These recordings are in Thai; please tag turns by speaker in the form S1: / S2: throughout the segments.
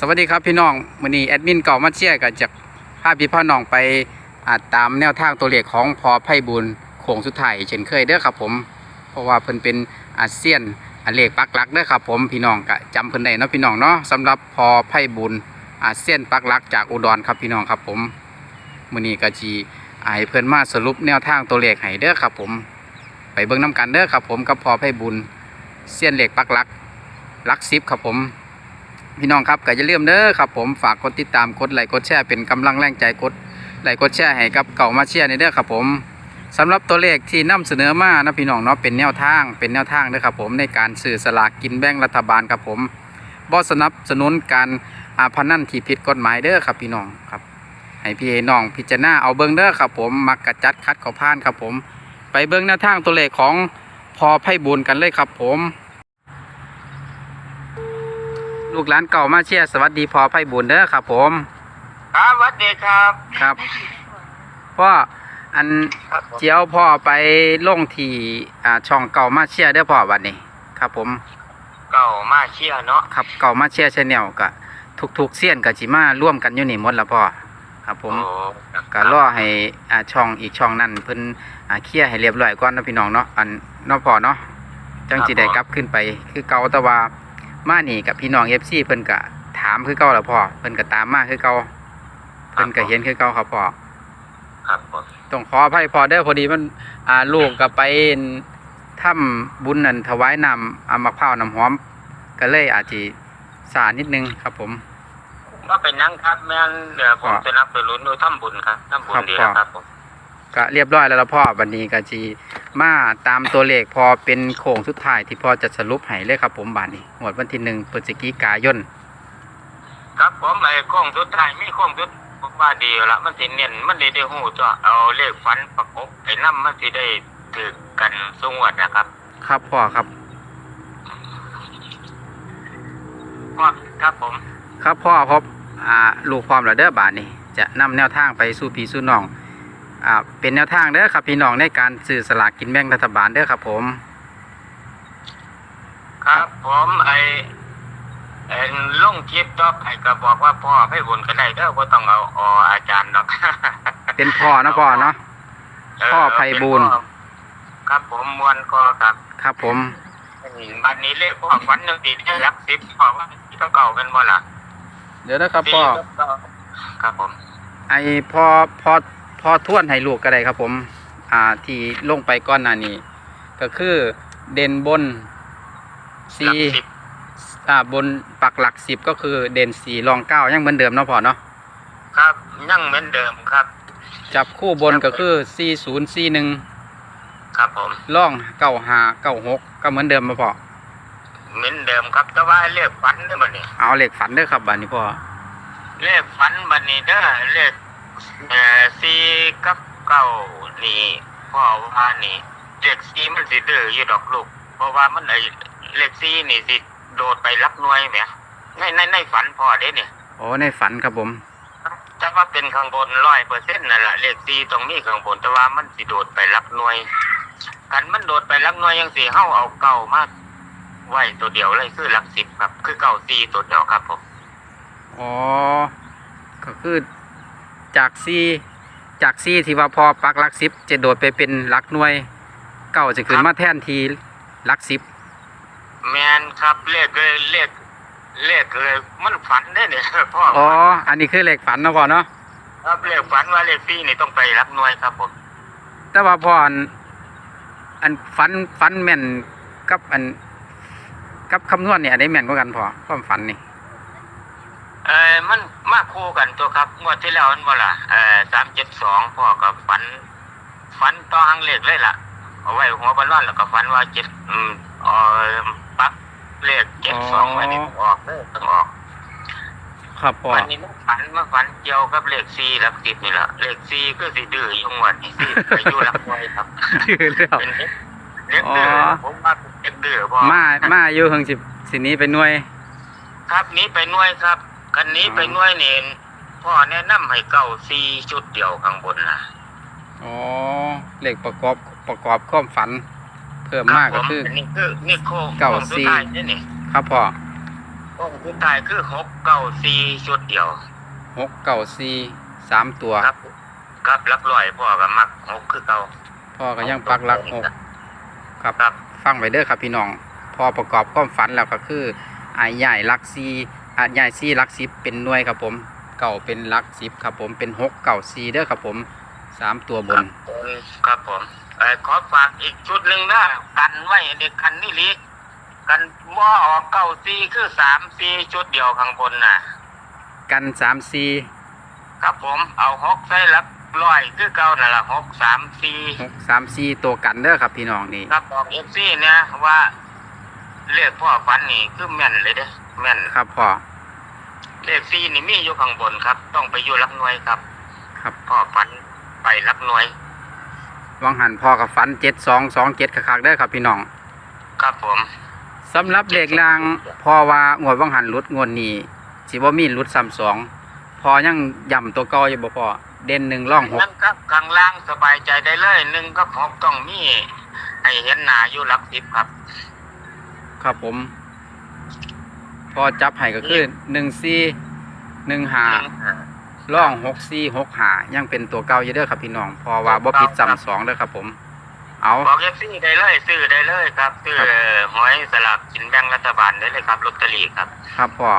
S1: สวัสดีครับพี่น้องวันนี้แอดมินเก่ามาเชียร์กับจากภาพพี่พ่อน้องไปอาตามแนวทางตัวเลขของพอไพ่บุญโค้งสุดท้ายเช่นเคยเด้อครับผม เพราะว่าเพิ่นเป็นอาเซียนอาเลขปักหลักเด้อครับผมพี่น้องก็จำเพิ่นได้เนาะพี่น้องเนาะสำหรับพอไพ่บุญอาเซียนปักหลักจากอุดรครับพี่น้องครับผมมือนี้ก็จีให้เพิ่นมาสรุปแนวทางตัวเลขให้เด้อครับผม ไปเบิ่งน้กันเด้อครับผมกับพอไพ่บุญเซียนเล็กปักหลักลักซิบครับผม พี่น้องครับก็อย่าลืมเด้อครับผมฝากกดติดตามกดไลค์กดแชร์เป็นกำลังแรงใจกดไลค์กดแชร์ให้กับเก่ามาเชียร์ในเด้อครับผมสำหรับตัวเลขที่นำเสนอมานะพี่น้องเนาะเป็นแนวทางเป็นแนวทางเด้อครับผมในการสื่อสลากกินแบ่งรัฐบาลครับผมบ่สนับสนุนการอาพนันที่ผิดกฎหมายเด้อครับพี่น้องครับให้พี่น้องพิจารณาเอาเบิ่งเด้อครับผมมักกระจัดคัดเขาพานครับผม ไปเบิ่งแนวทางตัวเลขของพอไพ่บุญกันเลยครับผม ลูกหลานเก่ามาเชียร์สวัสดีพอไพ่บุญเด้อครับ ผม
S2: ครับสวัสดีครับ
S1: ครับพ่ออัน
S2: ครับผม
S1: เจียวพ่อไปลงที่อ่าช่องเก่ามาเชียร์เด้อพ่อวันนี้ ครับผม
S2: เก่ามาเชียร์เนาะ
S1: ครับเก่ามาเชียร์ชแนลกะทุกๆเสี้ยนกับจิมาร่วมกันอยู่นี่หมดแล้วพ่อครับผม
S2: โอ้
S1: ก็รอให้อ่าช่องอีกช่องนั้นเพิ่นอ่าเคลียร์ให้เรียบร้อยก่อนเนาะพี่น้องเนาะอันเนาะพ่อเนาะจังสิได้กลับขึ้นไป คือเก่าแต่ว่า มานี่กับพี่น้อง FC เพิ่นก็ถามคือเก่าแล้วพ่อเพิ่นก็ตามมาคือเก่าเพิ่นก็เห็นคือเก่าครับพ่อ
S2: ครับผม
S1: ต้องขออภัยพอเด้อพอดีมัน อ่าลูกก็ไปทำบุญนั่นถวายน้ำอามะพร้าวน้ำหอม ก็เลยอาจจะสานิดนึงครับผม
S2: ว่าเป็นนังครับแม่นเดี๋ยวผม
S1: ครับ
S2: จะนับไปลุ้นดูทำบุญครับทำบุญ
S1: ครับ
S2: ดีแล้วครับผม
S1: ก็เรียบร้อยแล้วล่ะพ่อวันนี้ก็จีมาตามตัวเลขพอเป็นโค้งสุดท้ายที่พ่อจะสรุปให้เลยครับ ผมบานนี้หมวดวันที่หนึ่งพฤศจิกายน
S2: ครับผมไอ้โค้งสุดท้ายมีโค้งสุดผมว่าดีอยู่ละมันสิเน้นมันได้ได้หูจ้ะเอาเลขฟันประกบไอ้น้ำมันสิได้ถือกันสงวดนะครับ
S1: ครับพ่อครับ
S2: ครับครับผม
S1: ครับพ่อพบอ่าลูกพร้อมแล้วเด้อบานนี้จะนำแนวทางไปสู่พี่สู่น้อง อ่าเป็นแนวทางเด้อครับพี่น้องในการซื้อสลากกินแบ่งรัฐบาลเด้อครับผม
S2: ครับผมไอ้ไอ้ลงคลิปต่อไปก็บอกว่าพ่อให้บุญก็ได้เด้อว่าต้องเอาออาจารย์ดอก
S1: เป็นพ่อนะพ่อเนาะพ่อไพบูลย์
S2: ครับผมมวนก็ครับ
S1: ครับผม
S2: บันนี้เลขพ่อขวัญหนึ่งตีได้รักสิบพ่อว่าที่เก่าเป็นบ่ล่ะ
S1: เดี๋ยวนะครับพ่อ
S2: สี่กับเก้าครับผม
S1: ไอพ่อพ่อ พ่อทวนให้ลูกก็ได้ครับ ผมอ่าที่ลงไปก้อนหน้านี้ ก็คือเด่นบนสี
S2: หลักสิบ
S1: อ่าบนปักหลักสิบก็คือเด่นสีรองเก้ายังเหมือนเดิมเนาะพ่อเนาะ
S2: ครับยังเหมือนเดิมครับ
S1: จับคู่บนก็คือสี่ศูนย์สี่หนึ่ง
S2: ครับผม
S1: ล่องเก้าห้าเก้าหกก็เหมือนเดิมมาพ่อ
S2: เหมือนเดิมครับแต่ว่าเลขฝันเนี่ยบันนี้
S1: เอาเหล็กฝันเด้อครับบันนี้พ่อ
S2: เลขฝันบันนี้เด้อเลข เอ่อสี่กับเก้านี่พ่อว่านี่เลขสี่มันสิเดืออยู่ดอกลูก เพราะว่ามันไอเลขสี่นี่สิโดดไปรับหน่วยแหมในในในฝันพ่อเด้เนี่ย
S1: โอ้ในฝันครับผม
S2: จะว่าเป็นข้างบนร้อยเปอร์เซ็นต์นั่นแหละเลขสี่ตรงนี้ข้างบนแต่ว่ามันสิโดดไปรับหน่วยกันมันโดดไปรับหน่วยยังสี่เฮาเอาเก่ามาไว้ตัวเดียวเลยคือหลักสิบครับ คือเก่าสี่ตัวเดียวครับผม
S1: อ๋อก็คือ จากซีจากซีที่ว่าพอปักหลักสิบจะโดดไปเป็นหลักหน่วย เก่าจะขึ้นมาแทนทีหลักสิบ
S2: แมนครับเลขเลยเลขเลขเลยมันฝันได้เนี่ยพ่อ
S1: อ๋ออันนี้คือเลขฝันเนาะพ่อเนาะ
S2: ครับเลขฝันว่าเลขสี่นี่ต้องไปรับหน่วยครับผม
S1: แต่ว่าพ่ออันอันฝันฝันแม่นกับอันกับคำนวณเนี่ยอันนี้แม่นกว่ากันพ่อความฝันนี่
S2: เออมันมาคู่กันตัวครับงวดที่แล้วมันบ่ล่ะเออสามเจ็ดสองพ่อกับฝัน ฝันต่อหางเลขเลยล่ะเอาไว้หัวบอลลอนแล้วก็ฝันว่าเจ็ดอืมเออปักเลขเจ็ดสองไว้นี่ต้องออกเด้อต้องออก
S1: ครับพ่อ
S2: วันนี้มันฝันมาฝันเกี่ยวกับเลขสี่หลักสิบนี่แหละเลขสี่ก็สิดื้ออยู่งวดนี่สิไปอยู่หลักหน่วยครับ
S1: ชื่อเรื่อง
S2: เป็นเด็กเด็กดื้อ
S1: อ๋อ
S2: ผมว่าเป็นเด็กดื้อพอ
S1: มามาอยู่เฮิงสิบสินี้ไปหน่วย
S2: ครับหนี้ไปหน่วยครับ คันนี้ไปหน่วยนี่พ่อแนะนำให้เก้าสี่ชุดเดียวข้างบนนะ
S1: อ๋อเลขประกอบประกอบความฝัน เพิ่มมากก็คือ
S2: รับผนี่คือนี่โค้ง
S1: เก้า
S2: โค้งสุด
S1: สี่
S2: ท้ายนี่นี่
S1: ครับพ่อ
S2: โอ้สุดท้ายคือหกเก้าสี่ชุดเดียว
S1: หกเก้าสี่สามตัว
S2: ครับครับรับรอยพ่อกับมักหกคือเก่า
S1: พ่อก็ยังปักหลักหกครับ
S2: ครับ
S1: ฟังไว้เด้อครับพี่น้องพอประกอบความฝันแล้วก็คืออายใหญ่ลักซี อายใหญ่ซีลักซิบเป็นหน่วยครับผมเก่าเป็นลักซิบครับผมเป็นหกเก่าซีเด้อครับผมสามตัวบน
S2: ครับผมเออขอฝากอีกชุดหนึ่งนะกันไว้เด็กกันนี่ลิกันบ่ออกเก้าสี่คือสามสี่ชุดเดียวข้างบนน่ะ
S1: กันสามซี
S2: ครับผมเอาหกใส่รับร้อยคือเก่านั่นละหกสามสี่
S1: หกสามซีตัวกันเด้อครับพี่น้องนี่
S2: ครับบอกเอฟซีเนี่ยว่าเลขพ่อฝันนี่คือแม่นเลยเด้แม่น
S1: ครับพ่อ
S2: เลขซีนี่มีอยู่ข้างบนครับ ต้องไปอยู่รับหน่วยครับ
S1: ครับ
S2: พ่อฝันไปรับหน่วย
S1: วังหันพ่อกับฝันเจ็ดสองสองเจ็ดคักๆเด้อครับพี่น้อง
S2: ครับผม
S1: สำหรับเลขลางพอว่างวดวังหันหลุดงวดนี้สิบ่มีหลุดซ้ำสองพอยังย่ำตัวเก่าอยู่บ่พอเด่นหนึ่งร่องหก
S2: นั่นครับข้างล่างสบายใจได้เลยหนึ่งก็หกต้องมีให้เห็นหนาอยู่รับสิบครับ
S1: ครับผม พอจับให้ก็คือหนึ่งสี่หนึ่งหาร่องหกสี่หกหายังเป็นตัวเก่าอยู่เด้อครับพี่น้องเพอว่าบ่ผิดซ้ำสองเด้อครับผม เอา
S2: บอกเอฟซีได้เลยซื้อได้เลยครับซื้อ
S1: ครับ
S2: หวยสลากกินแบ่งรัฐบาลได้เลยครับลอตเตอรี่ครับ
S1: ครับพ่อ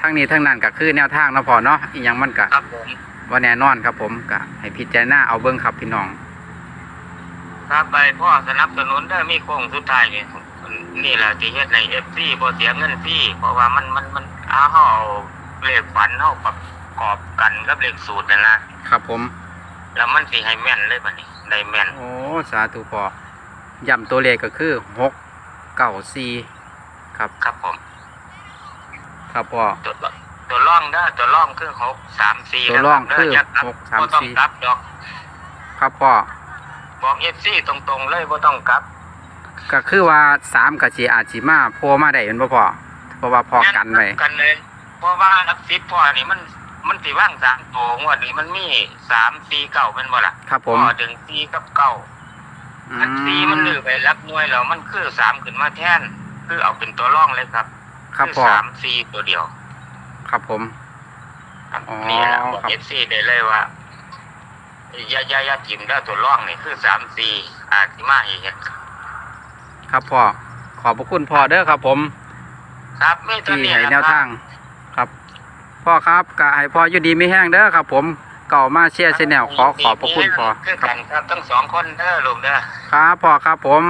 S1: ทั้งนี้ทั้งนั้นก็คือแนวทางเนาะพ่อเนาะอีหยังมันก็
S2: ครับผม
S1: ว่าแน่นอนครับผมก็ให้พิจารณาเอาเบิ่งครับพี่น้อง
S2: ครับไปพ่อสนับสนุนได้อมีโค้งสุดท้ายนี่ นี่แหละที่เฮ็ดในเอฟซีบ่เสียเงินฟรีเพราะว่ามันมันมันเอาเฮาเอาเลขฝันเฮาประกอบกันกับเลขสูตรนั่นนะครับ
S1: ผม
S2: แล้วมันสิให้แม่นเลยบัดนี้ได้แม่น
S1: โอ้สาธุพอย้ำตัวเลขก็คือหกเก้าสี่ครับ
S2: ครับผม
S1: ครับพ่อ
S2: ตัวละตัวร่องเด้อตัวร่องคือหกสามสี่
S1: ตัวร่องคือ
S2: นะรับ
S1: หกสาม
S2: บ่ต้อง
S1: สี่
S2: กลับดอก
S1: ครับพ่อ
S2: บอกเอฟซีตรงๆเลยบ่ต้องกลับ
S1: ก็คือว่าสามกับจีอาจจิมาโพมาได้เป็นบ่พ่อเพราะว่าพอกันไว้
S2: กันเลยเพราะว่านักสิบพ่อนี่มันมันสิว่างสามตัวงวดนี้มันมีสามสี่เก้าเป็นบ่ล่ะ
S1: ครับผม
S2: พ่อดึงสี่กับเก้า
S1: อื
S2: อันสี่มันลือไปรับหน่วยแล้วมันคือสามขึ้นมาแทนคือเอาเป็นตัวร่องเลยครับ
S1: ครับ
S2: อ
S1: พ่อ
S2: สามสี่ตัวเดียว
S1: ครับผม
S2: ครับ
S1: อ๋อ
S2: นี่แหละบอก
S1: ครับ
S2: เอฟซีได้เลยว่าอย่าอย่าอย่าจิ้มได้ตัวร่องนี่คือสามสี่อาจสิมาอีกเห็น
S1: ครับพ่อขอบพระคุณพ่อเด้อครับ ผม
S2: ครับไม่ตัว
S1: ที่
S2: นี้
S1: ให้
S2: นะ
S1: แนว
S2: ครั
S1: ทา
S2: บ
S1: งครับ พ่อครับก็ให้พ่ออยู่ดีไม่แห้งเด้อครับ ผมเก่ามาเชียร์ชแนลขอขอบพระคุณพ่อ
S2: คือ
S1: ครั
S2: กับนครับทั้งสองคนเด้อลูกเด้อ
S1: ครับพ่อครับผม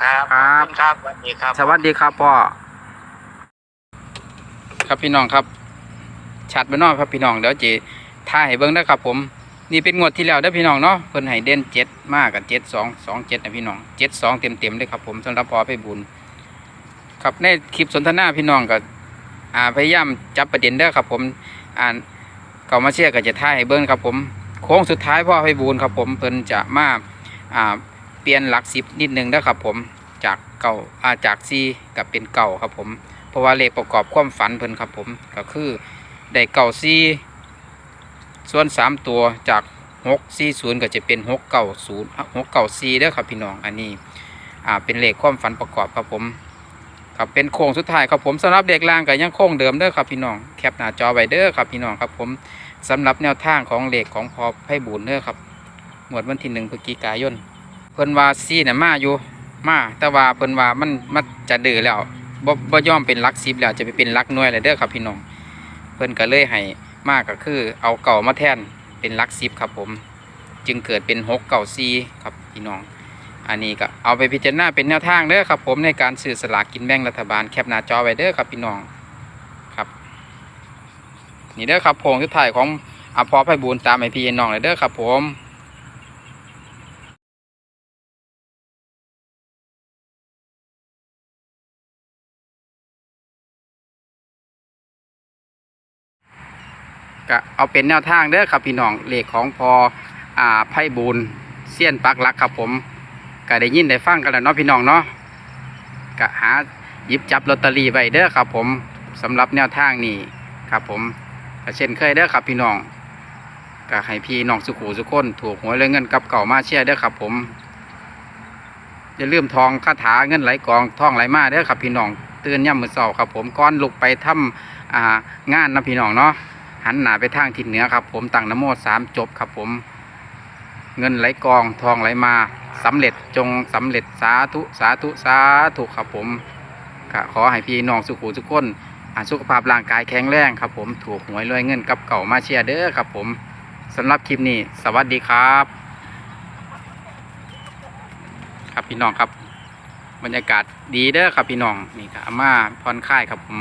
S2: ครับ
S1: ครับ
S2: ขอณครับสวัสดีครับ
S1: สวัสดีครับพ่อ ครับพี่น้องครับ ชัดไปน้อยครับพี่น้องเดี๋ยวจีถ่ายให้เบิ้งนะครับผม นี่เป็นงวดที่แล้วได้พี่น้องเนาะเพิ่นให้เด่นเจ็ดมากกับเจ็ดสองสองเจ็ดนะพี่น้องเจ็ดสองเต็มเต็มเลยครับผมสำหรับพอไปบุญครับในคลิปสนทนาพี่น้องก็อ่าพยายามจับประเด็นเด้อครับผมอ่านเก่ามาเชียร์ก็จะถ่ายให้เบิ้งครับผมโค้งสุดท้ายพ่อไปบุญครับผมเพิ่นจะมาอ่าเปลี่ยนหลักสิบนิดนึงเด้อครับผมจากเก่าอาจากซีกับเป็นเก่าครับผมเพราะว่าเลขประกอบความฝันเพิ่นครับผมก็คือได้เก่าซี ส่วนสามตัวจากหกซีศูนย์ก็จะเป็นหกเก่าศูนย์หกเก่าซีเด้อครับพี่น้องอันนี้อ่าเป็นเลขความฝันประกอบครับผมครับเป็นโค้งสุดท้ายครับผมสำหรับเด็กล่างก็ยังโค้งเดิมเด้อครับพี่น้องแคปหน้าจอไว้เด้อครับพี่น้องครับผมสำหรับแนวทางของเลขของพอไพ่บุญเด้อครับหมวดวันที่หนึ่งพฤศจิกายนเพิ่นว่าซีน่ะมาอยู่มาแต่ว่าเพิ่นว่ามันมันจะดื้อแล้วบ่บ่ยอมเป็นลักสิบแล้วจะไปเป็นลักน่วยเลยเด้อครับพี่น้องเพิ่นก็เลยให้ มากก็คือ เอาเก่ามาแทนเป็นลักซิบครับผม จึงเกิดเป็นหกเก่าซีครับพี่น้อง อันนี้ก็เอาไปพิจารณาเป็นแนวทางเด้อครับผมในการสื่อสลากกินแบ่งรัฐบาลแคปหน้าจอไว้เด้อครับพี่น้องครับ นี่เด้อครับโพงสุดท้ายของอภพไพบูลตามไอพีน้องเลยเด้อครับผม ก็เอาเป็นแนวทางเด้อครับพี่น้องเลขของพออ่าไพ่บูลย์เซียนปักหลักครับผมก็ได้ยินได้ฟังกันแล้วเนาะพี่น้องเนาะก็หาหยิบจับลอตเตอรี่ไว้เด้อครับผมสำหรับแนวทางนี้ครับผมก็เช่นเคยเด้อครับพี่น้องก็ให้พี่น้องสุขูสุขคนถูกหวยเลยเงินกับเก่ามาเชียร์เด้อครับผมอย่าลืมทองคาถาเงินไหลกองทองไหลมาเด้อครับพี่น้องตื่นย่ำมือเสาครับผมก้อนลุกไปทำอ่างานนะพี่น้องเนาะ หันหน้าไปทางทิศเหนือครับ ผมตั้งนโมสามจบครับผม เงินไหลกองทองไหลมาสำเร็จจงสำเร็จสาธุสาธุสาธุครับผมขอให้พี่น้องสุขุทุกคนสุขภาพร่างกายแข็งแรงครับ ผมถูกหวยรวยเงินกับเก่ามาเชียร์เด้อครับ ผมสำหรับคลิปนี้ สวัสดีครับ ครับพี่น้องครับ บรรยากาศดีเด้อครับพี่น้องนี่ครับอามาผ่อนคลายครับผม